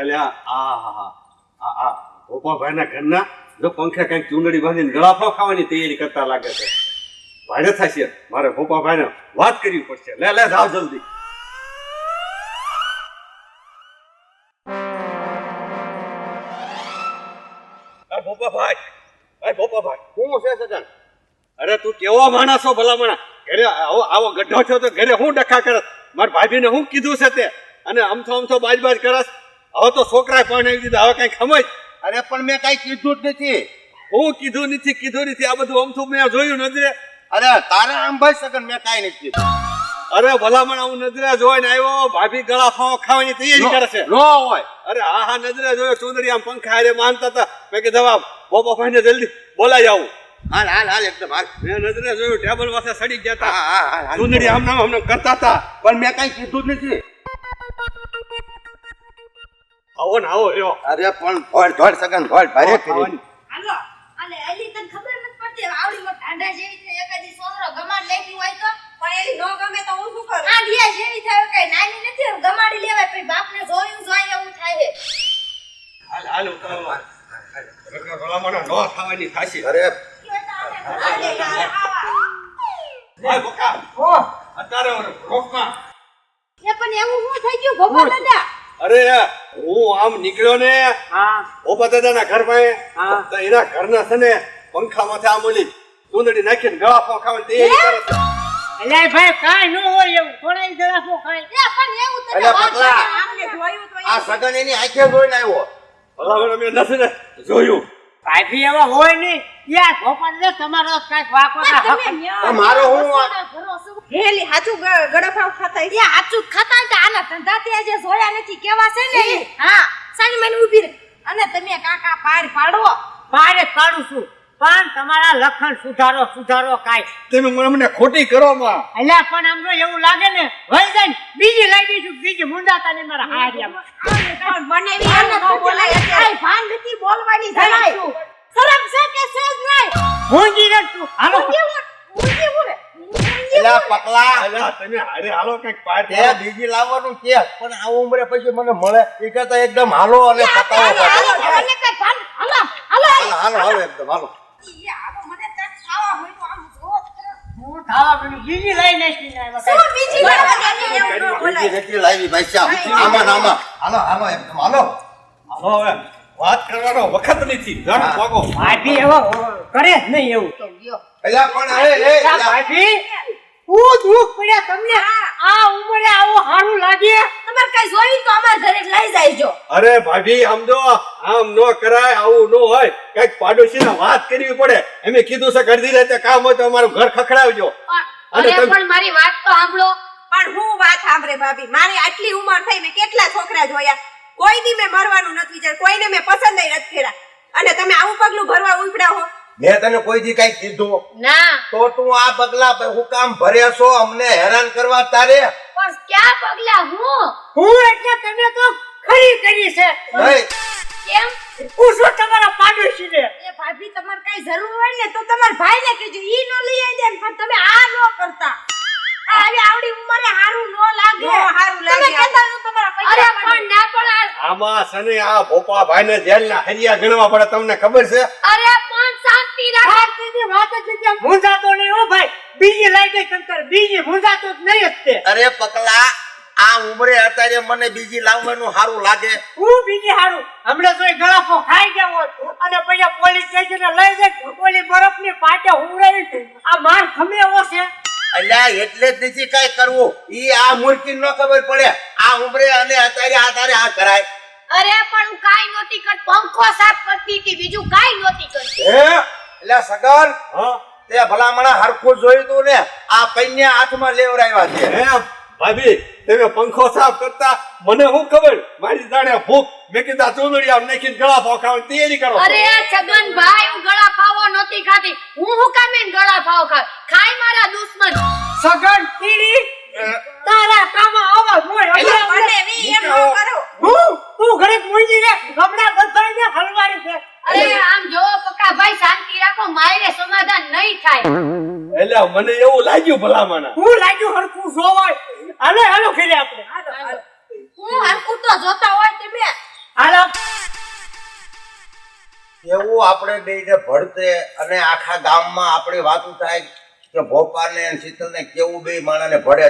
એટલે આ હા હા આ આ ગોપાભાઈના ઘરના જો પંખે કંઈક ચૂંદડી બાંધીને ગળાફો ખાવાની તૈયારી કરતા લાગે છે. ભાડે થશે. મારે ગોપાભાઈને વાત કરવી પડશે. લે લે, જાઓ જલ્દી. ગોપાભાઈ ભાઈ ગોપાભાઈ હું છે સગન અરે, તું કેવો માણસો ભલા માણસ ઘરે આવો આવો, ગઢો થયો તો ઘરે હું ડખા કરત? મારા ભાભીને હું કીધું છે તે? અને અમથો અમથો બાજ બાજ કરસ હવે તો છોકરાએ પણ આવી દીધા હવે કઈ ખમજ અરે પણ મેં કઈ કીધું જ નથી. હું કીધું નથી કીધું નથી આ બધું અમથું મેં જોયું નજરે. અરે તારે આમ ભાઈ સગન મેં કાંઈ નથી કીધું. અરે ભલામણ હું નજરે જોઈને આવ્યો ભાભી ગળા ફાવ ખાવાની તૈયારી કરે છે. નો હોય. અરે હા હા નજરે જોયો ચુંદડી આમ પંખા અરે માનતા હતા. મેં કે જવાબ બોપા ભાઈને જલ્દી બોલાઈ આવું. હાલ હાલ હાલ એકદમ હાલ. મેં નજરે જોયું ટેબલ પાસે સડી ગયા હતા. ચુંદડી આમ નામ આમ કરતા હતા. પણ મેં કઈ કીધું જ નથી. આવો ને આવો રહ્યો અરે પણ ધોડ ધોડ સગન ધોડ ભારે કરી. હાલો. અને એલી તને ખબર નથી પડતી આવડી મોટી ઢાંડા જેવી છે એકાદી સોનરો ગમાડ લેતી હોય તો? પણ એલી નો ગમે તો હું શું કરું? આંધિયા જેવી થાય કઈ નાની નથી ગમાડી લેવાય પછી બાપને જોયું જોઈ એવું થાય છે. હાલ હાલ ઉતારો રગના ભલામણ નો થવાની થાશી. અરે. અત્યારે રોકમાં એ પણ એવું શું થઈ ગયું ભગવાન દાદા અરે હું આમ નીકળ્યો ને ઓપા દાદાના ઘર પાસે તો એના ઘરના છે ને પંખામાંથી આમ ઓલી ચૂંદડી નાખીને ગળા ફો ખાવાની તૈયારી કરે છે. એટલે ભાઈ કાઈ ન હોય એવું. થોડા ગળાફો ખાય. એ પણ એવું અલા, તો આ સગન એની આંખે જોઈને આવ્યો. ભલા મેં નથી ને જોયું. ભાભી એવા હોય નહીં. ને તમારો કાંઈક વાંકો મારો હું. હેલી હાચું ખાતા એ હાચું ખાતા હોય આના ધંધા તે આજે જોયા નથી કેવા છે ને? હા. સાની મને ઊભી રહે અને તમે કાકા પાર પાડો. પાડે પાડું છું. પણ તમારા લખણ સુધારો સુધારો કાય તમે મને- ખોટી કરો માં. અલ્યા પણ આમ જો એવું લાગે ને વહી જાય બીજી લઈ દીધું બીજી મુંડાતા ને મારા હારિયામાં મને એવી ન બોલાય. કાંઈ ભાન નથી બોલવાની જરાય. શરમ છે કે છે જ નહીં? હું જી છું હાલો. ઉઠ. ઊંઘી એલા. પકલા. અલા, તમે હારે હાલો કંઈક પાર્ટી બીજી લાવવાનું કે પણ આ ઉંમરે પછી મને મળે. એ કરતા એકદમ હાલો અને પતાવો. હાલો, હાલો, હાલો મને કાંઈ ભાન હાલો હાલો. હાલો હાલો હાલો એકદમ હાલો ઈ આવો મને ત્યાં ખાવા હોય તો આમ જોવો જ ખરા. હું ખાવા પીને બીજી લઈ નાખી આવ્યા બીજી વાર બગાડી એમ ન બીજી નથી લાવી ભાઈ સાહેબ. આમાં આમાં. હાલો હાલો એકદમ હાલો. હાલો હવે વાત કરવાનો વખત નથી. જણ ભાગો ભાભી એવા કરે જ નહીં એવું. તો પણ અરે એ ભાભી. હું દુઃખ પડ્યા તમને? આ ઉંમરે આવું હારું લાગે? તમારે કઈ જોઈ તો અમાર ઘરે લઈ જાયજો. અરે ભાભી સમજો આમ નો કરાય આવું નો હોય. કંઈક પાડોશીને વાત કરવી પડે. એમે કીધું છે અડધી રાતે કામ હોય તો અમારું ઘર ખખડાવજો. અરે પણ મારી વાત તો સાંભળો. પણ હું વાત સાંભળે ભાભી? મારી આટલી ઉંમર થઈ મેં કેટલા છોકરા જોયા. કોઈ દી મેં મરવાનું નથી વિચાર કોઈને મેં પસંદ નહીં નથી કર્યા. અને તમે આવું પગલું ભરવા ઉપડ્યા હો મેં તને કોઈ દી કઈ કીધું. ના. તો તું આ પગલા પર હું કામ ભરે છો? અમને હેરાન કરવા તારે? પણ ક્યાં પગલા? હું? હું એટલે તમે તો ખરી કરી છે. નહીં. કેમ? પૂછો તમારા પાડોશીને એ ભાભી તમારે કઈ જરૂર હોય ને તો તમારા ભાઈને કહેજો. ઈ નો લઈ આવી દે પણ તમે આ નો કરતા. આવી આવડી ઉંમરે હારું નો લાગે. નો હારું તમે લાગે. તો. તમારા પૈસા અરે પણ ના પણ આ- આમાં સને આ ભોપા ભાઈને જેલના હરિયા ગણવા પડે તમને ખબર છે? અરે શાંતિ રાખ. શાંતિની વાત જ નથી મૂંઝાતો નહીં હો ભાઈ. બીજી લઈ ગઈ શંકર. બીજી મૂંઝાતો જ નહીં જ તે. અરે પકલા આ ઉમરે અત્યારે મને બીજી લાવવાનું સારું લાગે. હું બીજી સારું હમણાં તો એ ગળાફો ખાઈ ગયો હોત. અને પછી પોલીસ સ્ટેશને લઈ જાય ઓલી બરફની પાટે હુંવડાવી આ માર ખમે એવો છે. અલ્યા એટલે જ નથી કઈ કરવું. ઈ આ મૂર્તિ ન ખબર પડે. આ ઉમરે અને અત્યારે આ તારે આ કરાય. અરે પણ હું કાઈ નહોતી કર પંખો સાફ કરતી હતી. બીજું કાઈ નહોતી કરતી. હે? એટલે સગન તે ભલામણા હરખું જોયું તું ને આ કન્યા હાથમાં લેવરાવ્યા છે. ભાભી તમે પંખો સાફ કરતા મને શું ખબર? મારી જાણે ભૂખ. મેં કીધા ચૂંદડી આમ નાખીને ગળા ફાવ તૈયારી કરો. અરે છગન ભાઈ હું ગળા ફાવો નહોતી ખાતી. હું હું કામે ને ગળા ફાવો ખા ખાય મારા દુશ્મન. સગન તીડી તારા કામમાં આવા મોય મને એમ ન કરો. હું? તું ઘરે મોઈ રે ગમડા બધાને હલવાડી છે અરે આમ જો પક્કા ભાઈ શાંતિ રાખો મારે સમાધાન નહીં થાય. એટલે મને એવું લાગ્યું ભલામણ. હું લાગ્યું હરખું જોવાય. હાલે હાલો ખેલે આપણે. હું હરખું તો જોતા હોય તમે હાલો. એવું આપણે બેયને ભળતે અને આખા ગામમાં આપણી વાતું થાય કે ભોપાલ ને શીતલ ને કેવું બે માણસને ભળે